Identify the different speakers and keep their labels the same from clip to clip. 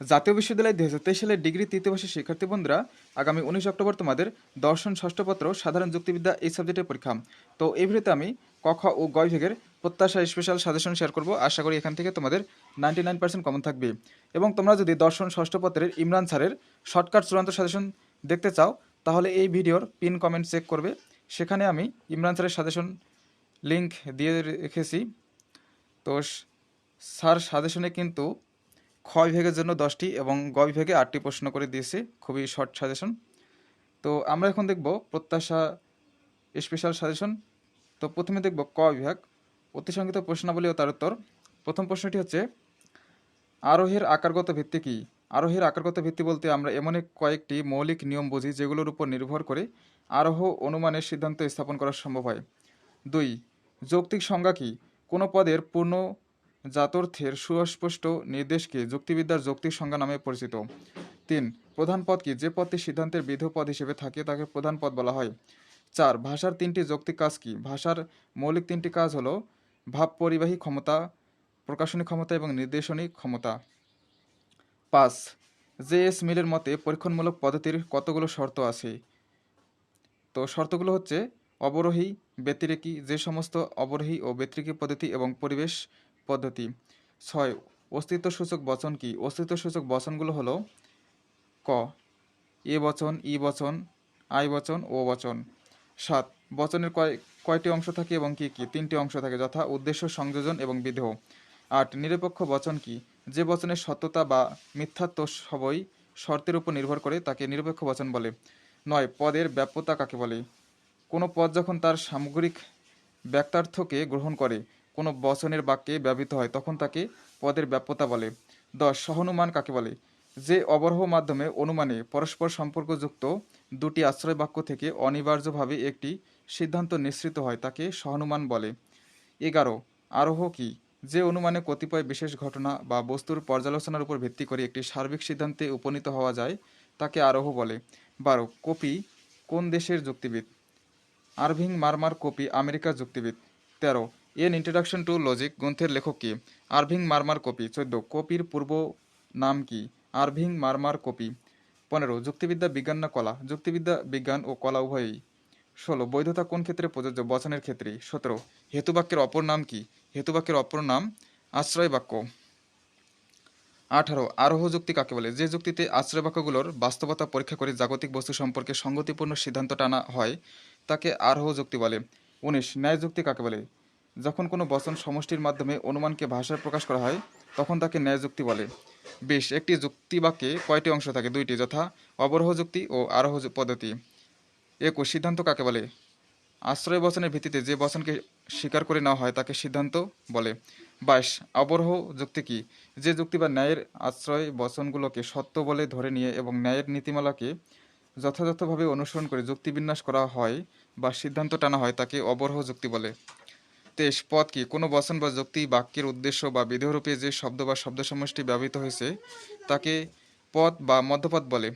Speaker 1: জাতীয় বিশ্ববিদ্যালয় দুই হাজার তেইশ সালের ডিগ্রি তৃতীয় বর্ষের শিক্ষার্থী বন্ধুরা, আগামী উনিশ অক্টোবর তোমাদের দর্শন ষষ্ঠ পত্র, সাধারণ যুক্তিবিদ্যা এই সাবজেক্টের পরীক্ষা। তো এই ভিডিওতে আমি ক, খ ও গয় বিভাগের প্রত্যাশা স্পেশাল সাজেশন শেয়ার করব। আশা করি এখান থেকে তোমাদের নাইনটি নাইন পার্সেন্ট কমন থাকবে। এবং তোমরা যদি দর্শন ষষ্ঠ পত্রের ইমরান স্যারের শর্টকাট চূড়ান্ত সাজেশন দেখতে চাও, তাহলে এই ভিডিওর পিন কমেন্ট চেক করবে। সেখানে আমি ইমরান স্যারের সাজেশন লিংক দিয়ে রেখেছি। তো স্যার সাজেশনে কিন্তু খ জন্য দশটি এবং গ আটটি প্রশ্ন করে দিয়েছে। খুবই শর্ট সাজেশন তো আমরা এখন দেখব প্রত্যাশা স্পেশাল সাজেশন তো প্রথমে দেখব ক বিভাগ। অতি সংক্ষিপ্ত প্রশ্নাবলী ও তার উত্তর। প্রথম প্রশ্নটি হচ্ছে, আরোহের আকারগত ভিত্তি কী? আরোহের আকারগত ভিত্তি বলতে আমরা এমন এক কয়েকটি মৌলিক নিয়ম বুঝি যেগুলোর উপর নির্ভর করে আরোহ অনুমানের সিদ্ধান্ত স্থাপন করা সম্ভব হয়। দুই, যৌক্তিক সংজ্ঞা কী? কোনো পদের পূর্ণ জাতর্থের সুস্পষ্ট নির্দেশকে যুক্তিবিদ্যার যৌক্তিক সংজ্ঞা নামে পরিচিত। তিন, প্রধান পদ কি? যে পদটি সিদ্ধান্তের বিধ পদ হিসেবে থাকে, তাকে প্রধান পদ বলা হয়। চার, ভাষার তিনটি যৌক্তিক কাজ কি? ভাষার মৌলিক তিনটি কাজ হলো ভাব পরিবাহী ক্ষমতা, প্রকাশনী ক্ষমতা এবং নির্দেশনী ক্ষমতা। পাঁচ জে এস মিলের মতে পরীক্ষণমূলক পদ্ধতির কতগুলো শর্ত আছে? তো শর্তগুলো হচ্ছে অবরোহী, ব্যতিরেকী, যে সমস্ত অবরোহী ও ব্যতিরেকী পদ্ধতি এবং পরিবেশ পদ্ধতি। ছয়, অস্তিত্বসূচক বচন কি? অস্তিত্বসূচক বচনগুলো হলো ক, এ বচন, ই বচন, আই বচন, ও বচন। সাত, বচনের কয়, কয়টি অংশ থাকে এবং কি কি? তিনটি অংশ থাকে, যথা উদ্দেশ্য, সংযোজন এবং বিদেহ আট, নিরপেক্ষ বচন কি? যে বচনের সত্যতা বা মিথ্যাত্ব সবই শর্তের উপর নির্ভর করে তাকে নিরপেক্ষ বচন বলে। নয়, পদের ব্যাপ্যতা কাকে বলে? কোনো পদ যখন তার সামগ্রিক ব্যক্তার্থকে গ্রহণ করে কোনো বচনের বাক্যে ব্যবহৃত হয়, তখন তাকে পদের ব্যাপ্যতা বলে। দশ, সহানুমান কাকে বলে? যে অবরহ মাধ্যমে অনুমানে পরস্পর সম্পর্কযুক্ত দুটি আশ্রয় বাক্য থেকে অনিবার্যভাবে একটি সিদ্ধান্ত নিঃসৃত হয়, তাকে সহানুমান বলে। এগারো, আরোহ কি? যে অনুমানে কতিপয় বিশেষ ঘটনা বা বস্তুর পর্যালোচনার উপর ভিত্তি করে একটি সার্বিক সিদ্ধান্তে উপনীত হওয়া যায়, তাকে আরোহ বলে। বারো, কপি কোন দেশের যুক্তিবিদ? আরভিং মারমার কপি আমেরিকার যুক্তিবিদ। তেরো এন ইন্ট্রোডাকশন টু লজিক গ্রন্থের লেখক কি? আরভিং মারমার কপি, চোদ্দ। কপির পূর্ব নাম কি? আরভিং মারমার কপি, পনেরো। যুক্তিবিদ্যা, বিজ্ঞান না কলা? যুক্তিবিদ্যা, বিজ্ঞান ও কলা উভয়ই। ষোলো। বৈধতা কোন ক্ষেত্রে প্রযোজ্য? বচনের ক্ষেত্রে। সতেরো। হেতুবাক্যের অপর নাম কি? হেতুবাক্যের অপর নাম আশ্রয় বাক্য আঠারো। আরোহ যুক্তি কাকে বলে? যে যুক্তিতে আশ্রয় বাক্যগুলোর বাস্তবতা পরীক্ষা করে জাগতিক বস্তু সম্পর্কে সঙ্গতিপূর্ণ সিদ্ধান্ত টানা হয়, তাকে আরোহ যুক্তি বলে। উনিশ। ন্যায় যুক্তি কাকে বলে? যখন কোনো বচন সমষ্টির মাধ্যমে অনুমানকে ভাষায় প্রকাশ করা হয়, তখন তাকে ন্যায় যুক্তি বলে। বেশ, একটি যুক্তি বাক্যে কয়টি অংশ থাকে? দুইটি, যথা, অবরোহ যুক্তি ও আরোহ পদ্ধতি। একুশ, সিদ্ধান্ত কাকে বলে? আশ্রয় বচনের ভিত্তিতে যে বচনকে স্বীকার করে নেওয়া হয়, তাকে সিদ্ধান্ত বলে। বাইশ, অবরোহ যুক্তি কি? যে যুক্তি বা ন্যায়ের আশ্রয় বচনগুলোকে সত্য বলে ধরে নিয়ে এবং ন্যায়ের নীতিমালাকে যথাযথভাবে অনুসরণ করে যুক্তি বিন্যাস করা হয় বা সিদ্ধান্ত টানা হয়, তাকে অবরোহ যুক্তি বলে। তেইশ পদ কি? কোনো বচন বা যুক্তি, বাক্যের উদ্দেশ্য বা বিধেয়রূপে যে শব্দ বা শব্দ সমষ্টি ব্যবহৃত হয়েছে, তাকে পদ বা মধ্যপদ বলে।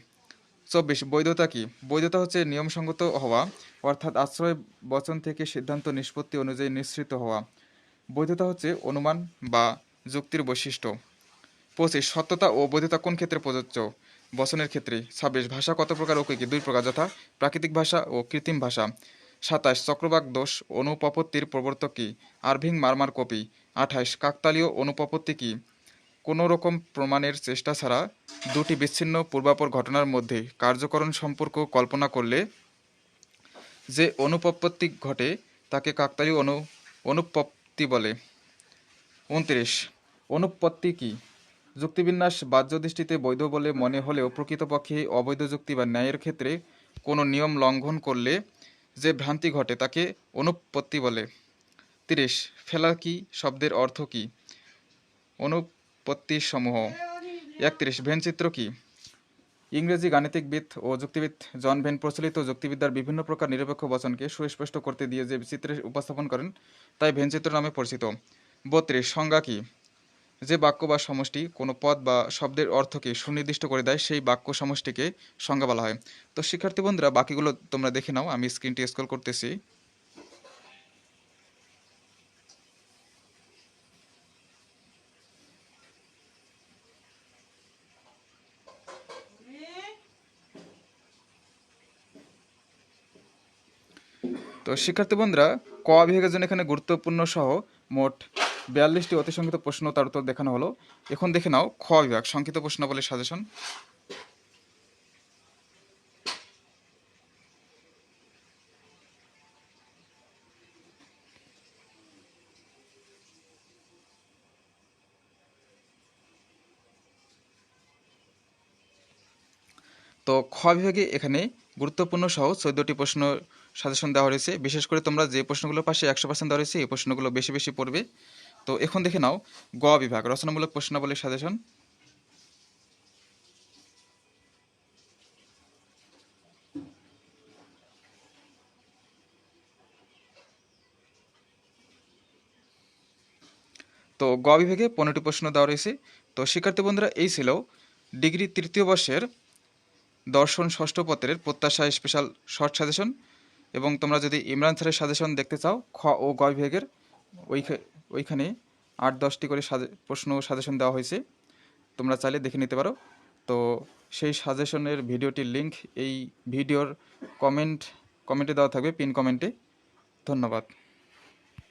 Speaker 1: চব্বিশ, বৈধতা কি? বৈধতা হচ্ছে নিয়মসঙ্গত হওয়া, অর্থাৎ আশ্রয় বচন থেকে সিদ্ধান্ত নিষ্পত্তি অনুযায়ী নিঃসৃত হওয়া। বৈধতা হচ্ছে অনুমান বা যুক্তির বৈশিষ্ট্য। পঁচিশ, সত্যতা ও বৈধতা কোন ক্ষেত্রে প্রযোজ্য? বচনের ক্ষেত্রে। ছাব্বিশ, ভাষা কত প্রকার ও কি? দুই প্রকার, যথা প্রাকৃতিক ভাষা ও কৃত্রিম ভাষা। সাতাশ চক্রবাক দোষ অনুপপত্তির প্রবর্তক আরভিং মারমার কপি। আঠাশ কাকতালীয় অনুপপত্তি কি? কোনো রকম প্রমাণের চেষ্টা ছাড়া দুটি বিচ্ছিন্ন পূর্বাপর ঘটনার মধ্যে কার্যকরণ সম্পর্ক কল্পনা করলে যে অনুপপত্তি ঘটে তাকে কাকতালীয় অনু, অনুপপত্তি বলে। উনত্রিশ অনুপপত্তি কি? যুক্তিবিন্যাস বাহ্য দৃষ্টিতে বৈধ বলে মনে হলেও প্রকৃতপক্ষে অবৈধ যুক্তি বা ন্যায়ের ক্ষেত্রে কোনো নিয়ম লঙ্ঘন করলে যে ভ্রান্তি ঘটে তাকে অনুপপত্তি বলে। তিরিশ ফেলাকি শব্দের অর্থ কি? অনুপত্তি সমূহ একত্রিশ, ভেনচিত্র কি? ইংরেজি গাণিতিকবিদ ও যুক্তিবিদ জন ভেন প্রচলিত যুক্তিবিদ্যার বিভিন্ন প্রকার নিরপেক্ষ বচনকে সুস্পষ্ট করতে দিয়ে যে চিত্রে উপস্থাপন করেন, তাই ভেনচিত্র নামে পরিচিত। বত্রিশ, সংজ্ঞা কি? যে বাক্য বা সমষ্টি কোনো পদ বা শব্দের অর্থকে সুনির্দিষ্ট করে দেয়, সেই বাক্য সমষ্টিকে সংজ্ঞা বলা হয়। তো শিক্ষার্থী বন্ধুরা, বাকিগুলো তোমরা দেখে নাও, আমি স্ক্রিনটি স্ক্রল করতেছি। তো শিক্ষার্থী বন্ধুরা, ক বিভাগের জন্য এখানে গুরুত্বপূর্ণ সহ মোট বিয়াল্লিশটি অতি সংক্ষিপ্ত প্রশ্ন তার উত্তর দেখানো হলো। এখন দেখে নাও, খ বিভাগ, সংক্ষিপ্ত প্রশ্নাবলীর সাজেশন। তো খ বিভাগে এখানে গুরুত্বপূর্ণ সহ চোদ্দটি প্রশ্ন সাজেশন দেওয়া হয়েছে। বিশেষ করে তোমরা যে প্রশ্নগুলোর পাশে একশো পার্সেন্ট দেওয়া হয়েছে এই প্রশ্নগুলো বেশি বেশি পড়বে। তো এখন দেখে নাও, গ বিভাগ, রচনামূলক প্রশ্নাবলীর সাজেশন। তো গ বিভাগে পনেরোটি প্রশ্ন দেওয়া রয়েছে। তো শিক্ষার্থী বন্ধুরা, এই ছিল ডিগ্রি তৃতীয় বর্ষের দর্শন ষষ্ঠ পত্রের প্রত্যাশা স্পেশাল শর্ট সাজেশন। এবং তোমরা যদি ইমরান স্যারের সাজেশন দেখতে চাও, খ ও গ বিভাগের ওইখা- ওইখানে আট, দশটি করে প্রশ্ন সাজেশন দেওয়া হয়েছে। তোমরা চাইলে দেখে নিতে পারো। তো সেই সাজেশনের ভিডিওটির লিঙ্ক এই ভিডিওর কমেন্ট কমেন্টে দেওয়া থাকবে পিন কমেন্টে ধন্যবাদ।